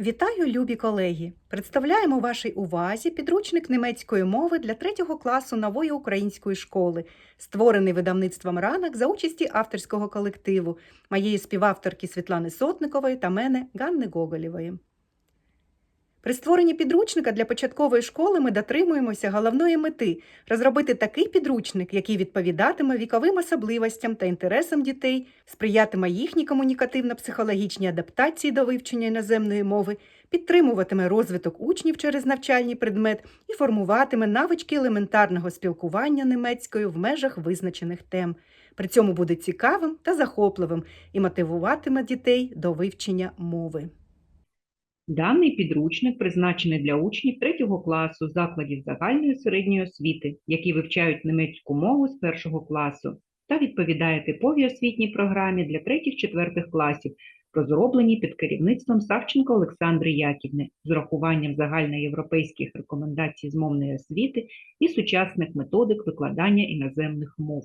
Вітаю, любі колеги! Представляємо вашій увазі підручник німецької мови для третього класу нової української школи, створений видавництвом ранок за участі авторського колективу моєї співавторки Світлани Сотникової та мене Ганни Гоголєвої. При створенні підручника для початкової школи ми дотримуємося головної мети розробити такий підручник, який відповідатиме віковим особливостям та інтересам дітей, сприятиме їхній комунікативно-психологічній адаптації до вивчення іноземної мови, підтримуватиме розвиток учнів через навчальний предмет і формуватиме навички елементарного спілкування німецькою в межах визначених тем. При цьому буде цікавим та захопливим і мотивуватиме дітей до вивчення мови. Даний підручник призначений для учнів 3 класу закладів загальної середньої освіти, які вивчають німецьку мову з 1 класу, та відповідає типовій освітній програмі для 3-4 класів, розробленій під керівництвом Савченко Олександри Яківни з урахуванням загальноєвропейських рекомендацій з мовної освіти і сучасних методик викладання іноземних мов.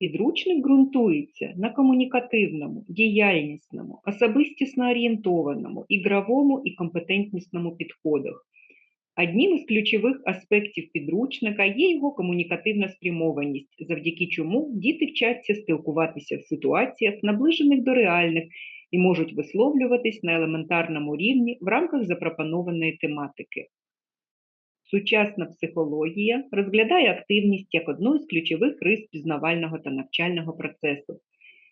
Підручник ґрунтується на комунікативному, діяльнісному, особистісно орієнтованому, ігровому і компетентнісному підходах. Одним із ключових аспектів підручника є його комунікативна спрямованість, завдяки чому діти вчаться спілкуватися в ситуаціях, наближених до реальних, і можуть висловлюватись на елементарному рівні в рамках запропонованої тематики. Сучасна психологія розглядає активність як одну з ключових рис пізнавального та навчального процесу.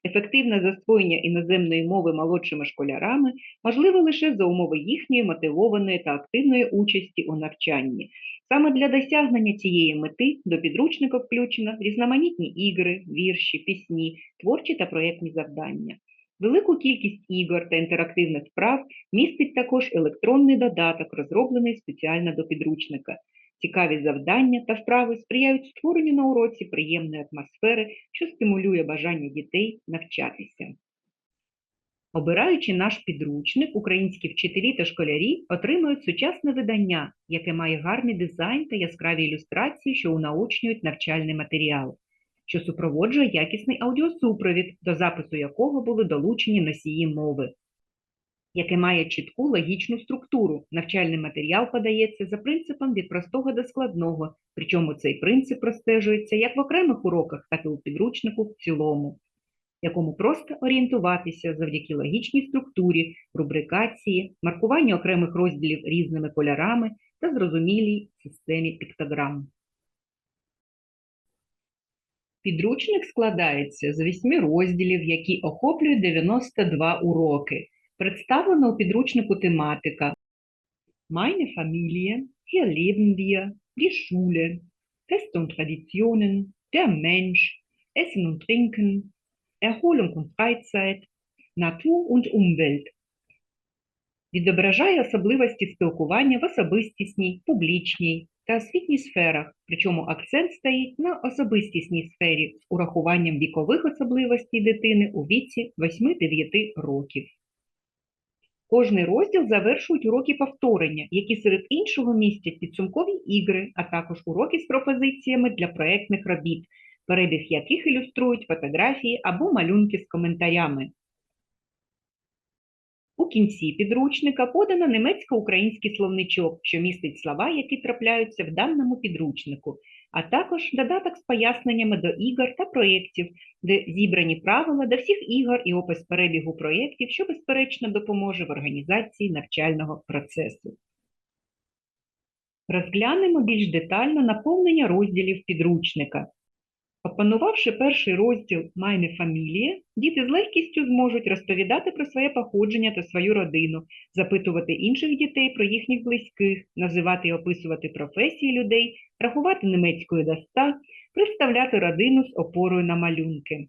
Ефективне засвоєння іноземної мови молодшими школярами можливе лише за умови їхньої мотивованої та активної участі у навчанні. Саме для досягнення цієї мети до підручника включено різноманітні ігри, вірші, пісні, творчі та проєктні завдання. Велику кількість ігор та інтерактивних вправ містить також електронний додаток, розроблений спеціально до підручника. Цікаві завдання та вправи сприяють створенню на уроці приємної атмосфери, що стимулює бажання дітей навчатися. Обираючи наш підручник, українські вчителі та школярі отримують сучасне видання, яке має гарний дизайн та яскраві ілюстрації, що унаочнюють навчальний матеріал що супроводжує якісний аудіосупровід, до запису якого були долучені носії мови, яке має чітку логічну структуру. Навчальний матеріал подається за принципом від простого до складного, причому цей принцип простежується як в окремих уроках, так і у підручнику в цілому, якому просто орієнтуватися завдяки логічній структурі, рубрикації, маркуванню окремих розділів різними кольорами та зрозумілій системі піктограм. Підручник складається з вісьми розділів, які охоплюють 92 уроки. Представлена у підручнику тематика Meine Familie, hier leben wir, die Schule, Feste und Traditionen, der Mensch, Essen und Trinken, Erholung und Freizeit, Natur und Umwelt. Відображає особливості спілкування в особистісній, публічній, та освітній сферах, причому акцент стоїть на особистісній сфері з урахуванням вікових особливостей дитини у віці 8-9 років. Кожний розділ завершують уроки повторення, які серед іншого містять підсумкові ігри, а також уроки з пропозиціями для проєктних робіт, перебіг яких ілюструють фотографії або малюнки з коментарями. У кінці підручника подано немецько-український словничок, що містить слова, які трапляються в даному підручнику, а також додаток з поясненнями до ігор та проєктів, де зібрані правила до всіх ігор і опис перебігу проєктів, що безперечно допоможе в організації навчального процесу. Розглянемо більш детально наповнення розділів підручника. Опанувавши перший розділ «Meine Familie», діти з легкістю зможуть розповідати про своє походження та свою родину, запитувати інших дітей про їхніх близьких, називати і описувати професії людей, рахувати німецькою до ста, представляти родину з опорою на малюнки.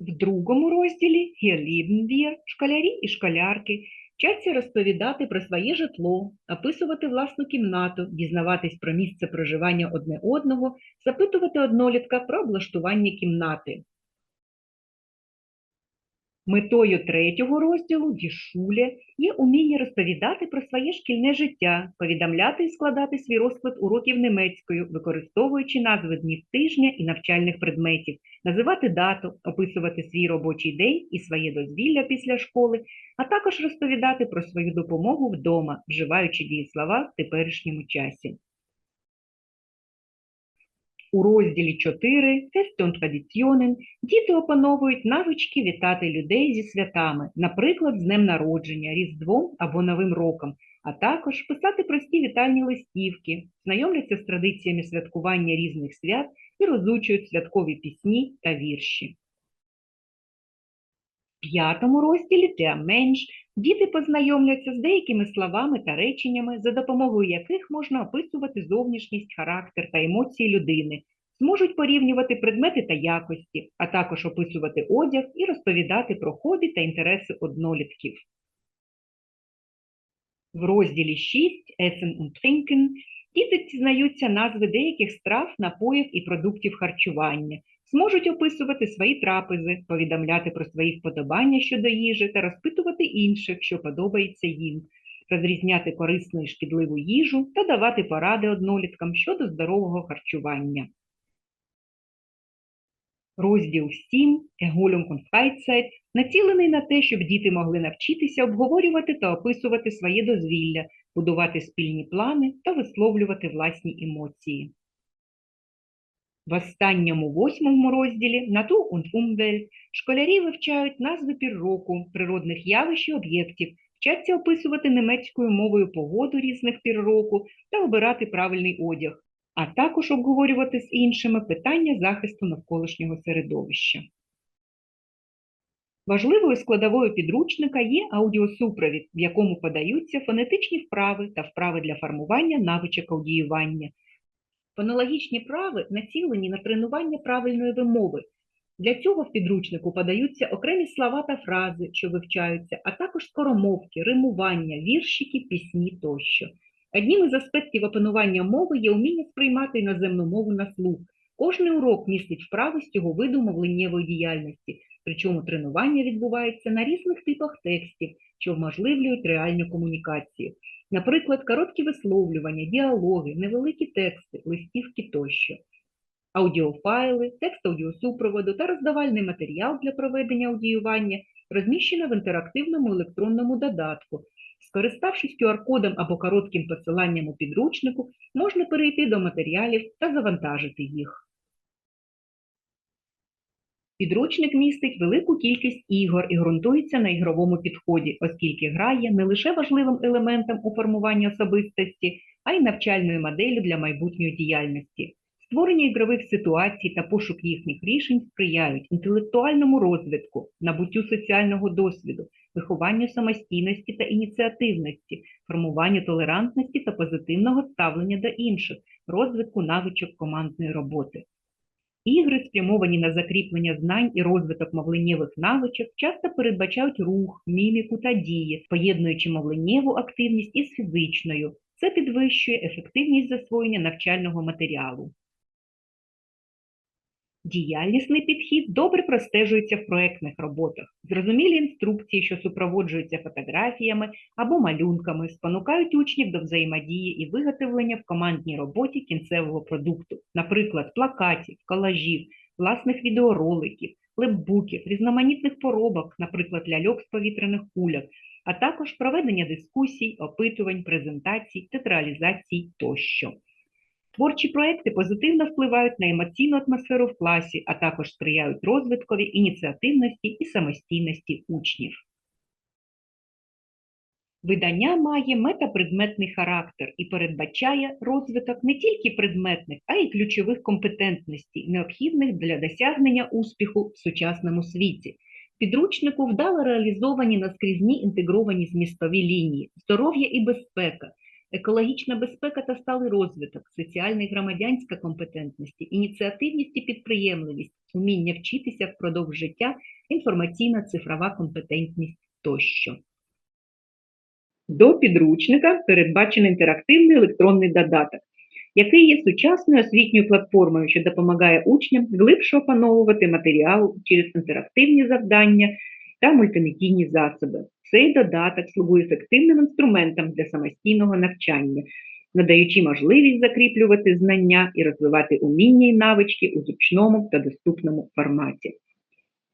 В другому розділі «Hier leben wir» школярі і школярки Вчаться розповідати про своє житло, описувати власну кімнату, дізнаватись про місце проживання одне одного, запитувати однолітка про облаштування кімнати. Метою третього розділу «Дішуле» є уміння розповідати про своє шкільне життя, повідомляти і складати свій розклад уроків німецькою, використовуючи назви днів тижня і навчальних предметів, називати дату, описувати свій робочий день і своє дозвілля після школи, а також розповідати про свою допомогу вдома, вживаючи дієслова в теперішньому часі. У розділі 4 Festum Traditionen» діти опановують навички вітати людей зі святами, наприклад, з днем народження, Різдвом або Новим роком, а також писати прості вітальні листівки, знайомляться з традиціями святкування різних свят і розучують святкові пісні та вірші. П'ятому розділі «Der Mensch» діти познайомляться з деякими словами та реченнями, за допомогою яких можна описувати зовнішність, характер та емоції людини, зможуть порівнювати предмети та якості, а також описувати одяг і розповідати про хобі та інтереси однолітків. В розділі 6 Essen und Trinken діти дізнаються назви деяких страв, напоїв і продуктів харчування, зможуть описувати свої трапези, повідомляти про свої вподобання щодо їжі та розпитувати інших, що подобається їм, розрізняти корисну і шкідливу їжу та давати поради одноліткам щодо здорового харчування. Розділ 7 Erholung und націлений на те, щоб діти могли навчитися обговорювати та описувати своє дозвілля, будувати спільні плани та висловлювати власні емоції. В останньому восьмому розділі Natur und Umwelt школярі вивчають назви пір року, природних явищ і об'єктів, вчаться описувати німецькою мовою погоду різних пір року та обирати правильний одяг, а також обговорювати з іншими питання захисту навколишнього середовища. Важливою складовою підручника є аудіосупровід, в якому подаються фонетичні вправи та вправи для формування навичок аудіювання. Фонологічні вправи націлені на тренування правильної вимови. Для цього в підручнику подаються окремі слова та фрази, що вивчаються, а також скоромовки, римування, віршики, пісні тощо. Одним із аспектів опанування мови є уміння сприймати іноземну мову на слух. Кожний урок містить вправи з цього виду мовленнєвої діяльності, причому тренування відбувається на різних типах текстів, що вможливлюють реальну комунікацію. Наприклад, короткі висловлювання, діалоги, невеликі тексти, листівки тощо. Аудіофайли, текст аудіосупроводу та роздавальний матеріал для проведення аудіювання розміщено в інтерактивному електронному додатку. Скориставшись QR-кодом або коротким посиланням у підручнику, можна перейти до матеріалів та завантажити їх. Підручник містить велику кількість ігор і ґрунтується на ігровому підході, оскільки гра є не лише важливим елементом у формуванні особистості, а й навчальною моделлю для майбутньої діяльності. Створення ігрових ситуацій та пошук їхніх рішень сприяють інтелектуальному розвитку, набуттю соціального досвіду, вихованню самостійності та ініціативності, формуванню толерантності та позитивного ставлення до інших, розвитку навичок командної роботи. Ігри, спрямовані на закріплення знань і розвиток мовленнєвих навичок, часто передбачають рух, міміку та дії, поєднуючи мовленнєву активність із фізичною. Це підвищує ефективність засвоєння навчального матеріалу. Діяльнісний підхід добре простежується в проектних роботах. Зрозумілі інструкції, що супроводжуються фотографіями або малюнками, спонукають учнів до взаємодії і виготовлення в командній роботі кінцевого продукту, наприклад, плакатів, колажів, власних відеороликів, лепбуків, різноманітних поробок, наприклад, ляльок з повітряних кульок, а також проведення дискусій, опитувань, презентацій, театралізацій тощо. Творчі проекти позитивно впливають на емоційну атмосферу в класі, а також сприяють розвиткові ініціативності і самостійності учнів. Видання має метапредметний характер і передбачає розвиток не тільки предметних, а й ключових компетентностей, необхідних для досягнення успіху в сучасному світі. Підручнику вдало реалізовані наскрізні інтегровані змістові лінії, здоров'я і безпека, екологічна безпека та сталий розвиток, соціальна і громадянська компетентності, ініціативність і підприємливість, уміння вчитися впродовж життя, інформаційна цифрова компетентність тощо. До підручника передбачений інтерактивний електронний додаток, який є сучасною освітньою платформою, що допомагає учням глибше опановувати матеріал через інтерактивні завдання та мультимедійні засоби. Цей додаток слугує ефективним інструментом для самостійного навчання, надаючи можливість закріплювати знання і розвивати уміння і навички у зручному та доступному форматі.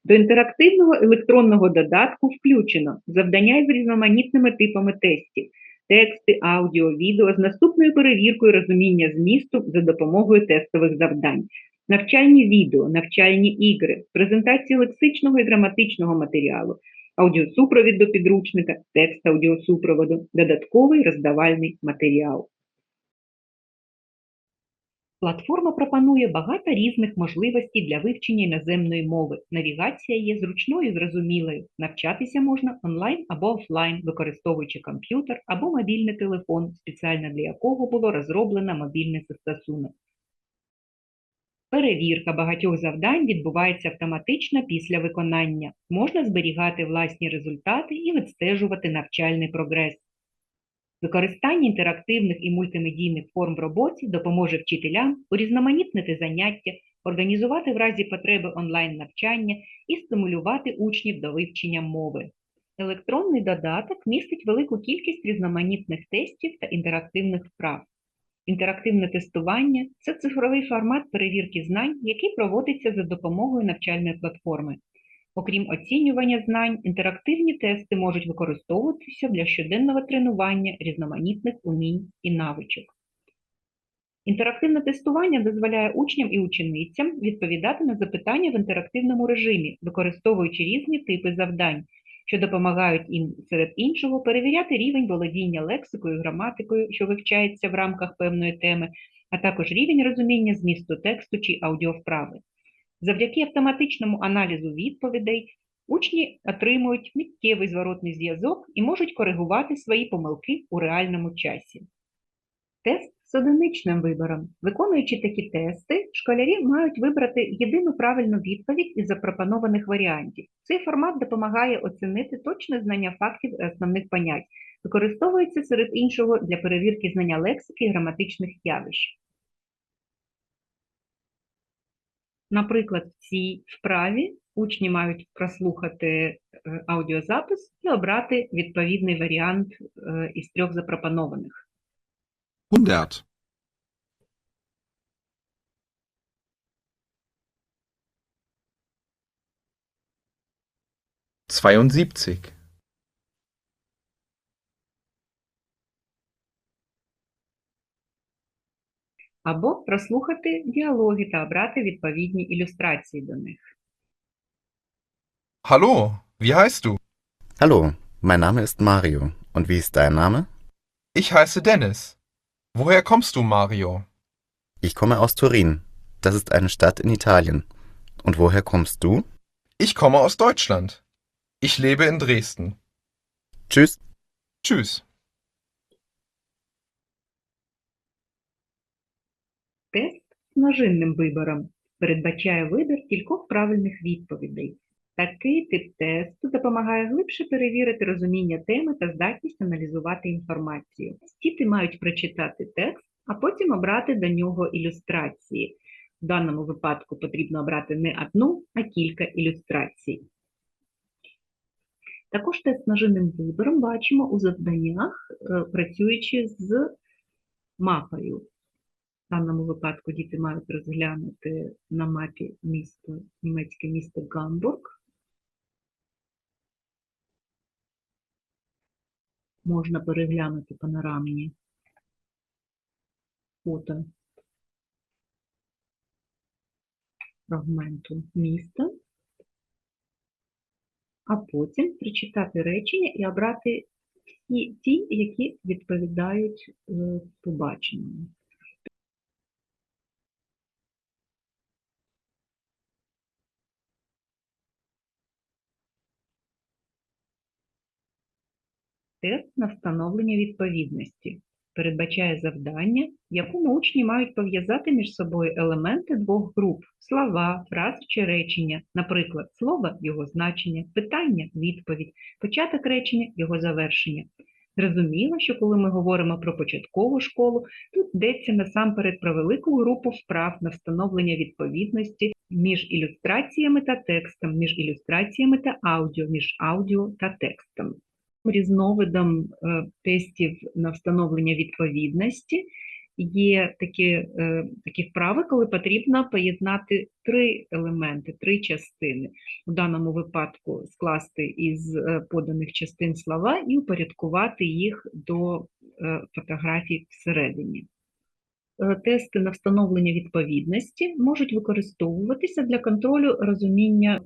До інтерактивного електронного додатку включено завдання з різноманітними типами тестів, тексти, аудіо, відео з наступною перевіркою розуміння змісту за допомогою тестових завдань, навчальні відео, навчальні ігри, презентації лексичного і граматичного матеріалу, аудіосупровід до підручника, текст аудіосупроводу, додатковий роздавальний матеріал. Платформа пропонує багато різних можливостей для вивчення іноземної мови. Навігація є зручною і зрозумілою. Навчатися можна онлайн або офлайн, використовуючи комп'ютер або мобільний телефон, спеціально для якого було розроблено мобільний застосунок. Перевірка багатьох завдань відбувається автоматично після виконання. Можна зберігати власні результати і відстежувати навчальний прогрес. Використання інтерактивних і мультимедійних форм в роботі допоможе вчителям урізноманітнити заняття, організувати в разі потреби онлайн-навчання і стимулювати учнів до вивчення мови. Електронний додаток містить велику кількість різноманітних тестів та інтерактивних вправ. Інтерактивне тестування це цифровий формат перевірки знань, який проводиться за допомогою навчальної платформи. Окрім оцінювання знань, інтерактивні тести можуть використовуватися для щоденного тренування різноманітних умінь і навичок. Інтерактивне тестування дозволяє учням і ученицям відповідати на запитання в інтерактивному режимі, використовуючи різні типи завдань, що допомагають їм серед іншого перевіряти рівень володіння лексикою, граматикою, що вивчається в рамках певної теми, а також рівень розуміння змісту тексту чи аудіовправи. Завдяки автоматичному аналізу відповідей учні отримують миттєвий зворотний зв'язок і можуть коригувати свої помилки у реальному часі. Тест з одиничним вибором. Виконуючи такі тести, школярі мають вибрати єдину правильну відповідь із запропонованих варіантів. Цей формат допомагає оцінити точне знання фактів і основних понять. Використовується серед іншого для перевірки знання лексики і граматичних явищ. Наприклад, в цій вправі учні мають прослухати е, аудіозапис і обрати відповідний варіант е, із трьох запропонованих. 100, zweiundsiebzig, Або прослухати діалоги та обрати відповідні ілюстрації до них. Hallo, wie heißt du? Hallo, mein Name ist Mario. Und wie ist dein Name? Ich heiße Dennis. Woher kommst du, Mario? Ich komme aus Turin. Das ist eine Stadt in Italien. Und woher kommst du? Ich komme aus Deutschland. Ich lebe in Dresden. Tschüss. Tschüss. Тест з множинним вибором передбачає вибір кількох правильних відповідей. Такий тип тесту допомагає глибше перевірити розуміння теми та здатність аналізувати інформацію. Діти мають прочитати текст, а потім обрати до нього ілюстрації. В даному випадку потрібно обрати не одну, а кілька ілюстрацій. Також тест з множинним вибором бачимо у завданнях, е, працюючи з мапою. В даному випадку діти мають розглянути на мапі місто, німецьке місто Гамбург. Можна переглянути панорамні фото фрагменту міста, а потім прочитати речення і обрати ті, ті які відповідають е, побаченому. Тест на встановлення відповідності передбачає завдання, в якому учні мають пов'язати між собою елементи двох груп – слова, фрази чи речення, наприклад, слово – його значення, питання – відповідь, початок речення – його завершення. Зрозуміло, що коли ми говоримо про початкову школу, тут йдеться насамперед про велику групу вправ на встановлення відповідності між ілюстраціями та текстом, між ілюстраціями та аудіо, між аудіо та текстом. Різновидом е, тестів на встановлення відповідності є такі, е, такі вправи, коли потрібно поєднати три елементи, три частини. У даному випадку скласти із е, поданих частин слова і упорядкувати їх до фотографій всередині. Тести на встановлення відповідності можуть використовуватися для контролю розуміння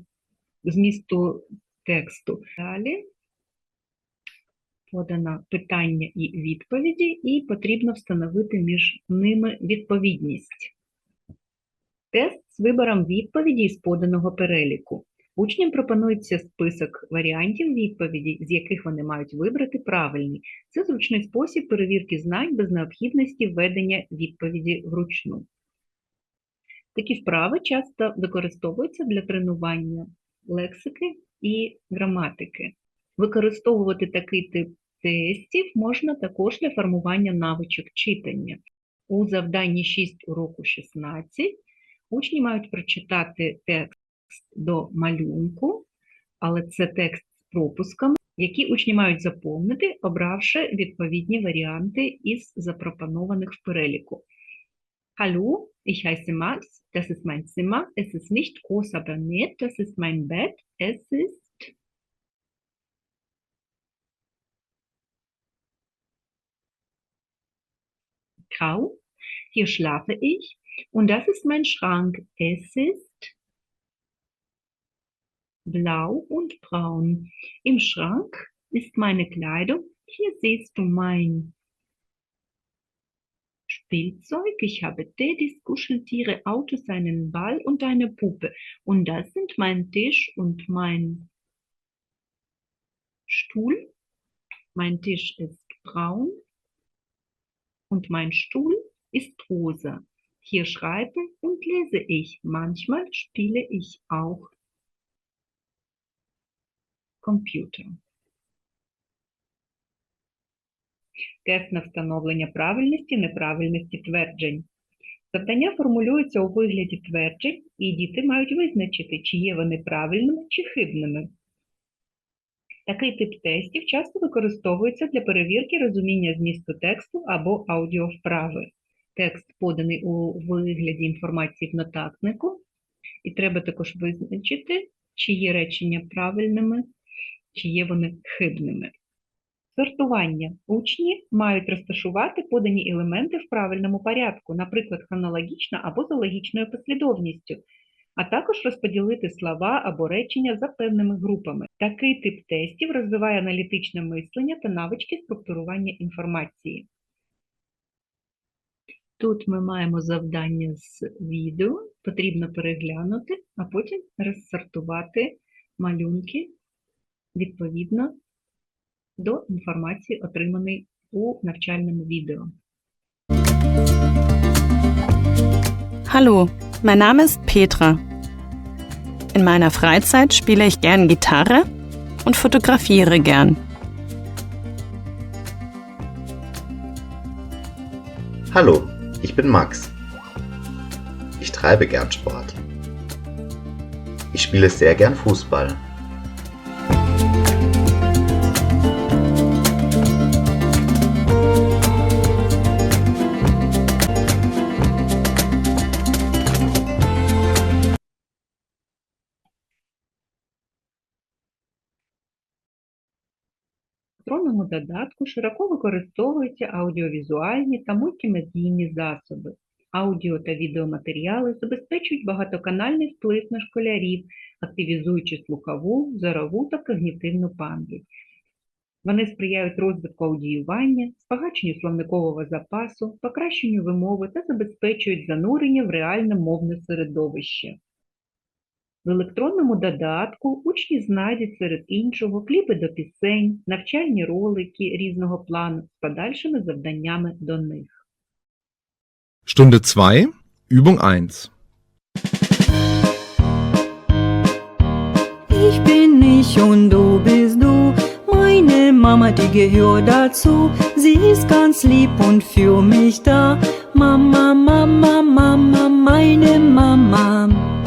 змісту тексту. Далі подано питання і відповіді, і потрібно встановити між ними відповідність. Тест з вибором відповіді з поданого переліку. Учням пропонується список варіантів відповіді, з яких вони мають вибрати правильні. Це зручний спосіб перевірки знань без необхідності введення відповіді вручну. Такі вправи часто використовуються для тренування лексики і граматики. Використовувати такий тип тестів можна також для формування навичок читання. У завданні 6 уроку 16 учні мають прочитати текст до малюнку, але це текст з пропусками, які учні мають заповнити, обравши відповідні варіанти із запропонованих в переліку. Hallo, ich heiße Max, das ist mein Zimmer, es ist nicht groß, aber nett, das ist mein Bett, es ist grau, hier schlafe ich und das ist mein Schrank, es ist blau und braun. Im Schrank ist meine Kleidung, hier siehst du mein Spielzeug. Ich habe Teddys, Kuscheltiere, Autos, einen Ball und eine Puppe. Und das sind mein Tisch und mein Stuhl. Mein Tisch ist braun und mein Stuhl ist rosa. Hier schreibe und lese ich. Manchmal spiele ich auch Computer. Тест на встановлення правильності, неправильності тверджень. Завдання формулюються у вигляді тверджень, і діти мають визначити, чи є вони правильними чи хибними. Такий тип тестів часто використовується для перевірки розуміння змісту тексту або аудіовправи. Текст поданий у вигляді інформації в нотатнику, і треба також визначити, чи є речення правильними, чи є вони хибними. Сортування. Учні мають розташувати подані елементи в правильному порядку, наприклад, хронологічно або за логічною послідовністю, а також розподілити слова або речення за певними групами. Такий тип тестів розвиває аналітичне мислення та навички структурування інформації. Тут ми маємо завдання з відео, потрібно переглянути, а потім розсортувати малюнки відповідно до інформації, отриманої у навчальному відео. Hallo, mein Name ist Petra. In meiner Freizeit spiele ich gern Gitarre und fotografiere gern. Hallo, ich bin Max. Ich treibe gern Sport. Ich spiele sehr gern Fußball. Додатку широко використовуються аудіовізуальні та мультимедійні засоби. Аудіо та відеоматеріали забезпечують багатоканальний вплив на школярів, активізуючи слухову, зорову та когнітивну пам'ять. Вони сприяють розвитку аудіювання, збагаченню словникового запасу, покращенню вимови та забезпечують занурення в реальне мовне середовище. В електронному додатку учні знайдуть серед іншого кліпи до пісень, навчальні ролики різного плану з подальшими завданнями до них. Stunde 2, Übung 1. Ich bin ich und du bist du. Meine Mama, die gehört dazu. Sie ist ganz lieb und für mich da. Mama, Mama, Mama, meine Mama.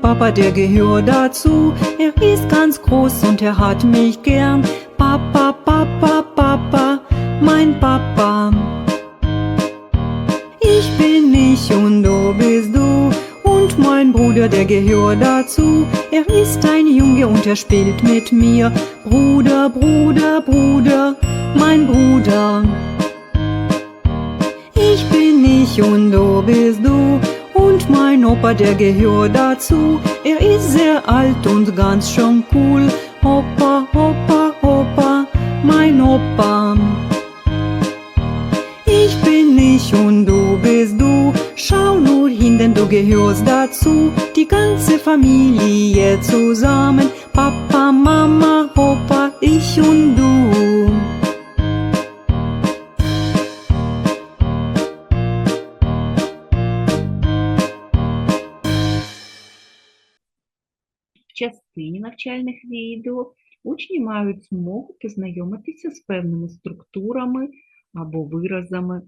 Papa, der gehört dazu. Er ist ganz groß und er hat mich gern. Papa, Papa, Papa, mein Papa. Ich bin ich und du bist du. Und mein Bruder, der gehört dazu. Er ist ein Junge und er spielt mit mir. Bruder, Bruder, Bruder, mein Bruder. Ich bin ich und du bist du. Mein Opa, der gehört dazu. Er ist sehr alt und ganz schön cool. Opa, Opa, Opa, mein Opa. Ich bin ich und du bist du. Schau nur hin, denn du gehörst dazu. Die ganze Familie zusammen. Papa, Mama, Opa, ich und du. Частині навчальних відео учні мають змогу познайомитися з певними структурами або виразами.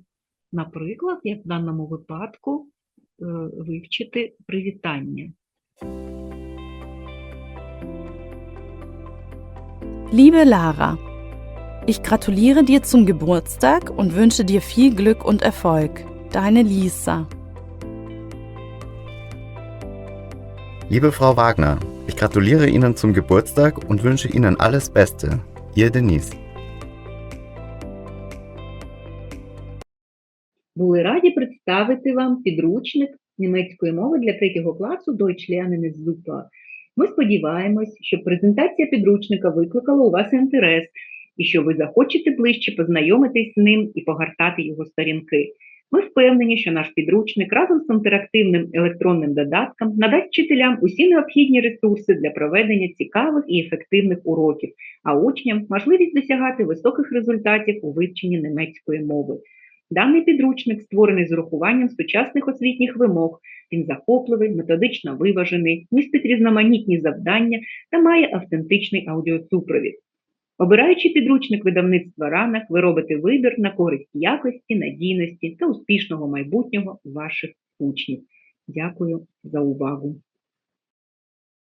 Наприклад, як в даному випадку, е, вивчити привітання. Liebe Lara, ich gratuliere dir zum Geburtstag und wünsche dir viel Glück und Erfolg. Deine Lisa. Liebe Frau Wagner, ich gratuliere Ihnen zum Geburtstag und wünsche Ihnen alles Beste. Ihr Denise. Були раді представити вам підручник німецької мови для третього класу Deutsch lernen ist super. Ми сподіваємось, що презентація підручника викликала у вас інтерес і що ви захочете ближче познайомитись з ним і погортати його сторінки. Ми впевнені, що наш підручник разом з інтерактивним електронним додатком надасть вчителям усі необхідні ресурси для проведення цікавих і ефективних уроків, а учням можливість досягати високих результатів у вивченні німецької мови. Даний підручник створений з урахуванням сучасних освітніх вимог. Він захопливий, методично виважений, містить різноманітні завдання та має автентичний аудіосупровід. Обираючи підручник видавництва ранок, ви робите вибір на користь якості, надійності та успішного майбутнього ваших учнів. Дякую за увагу.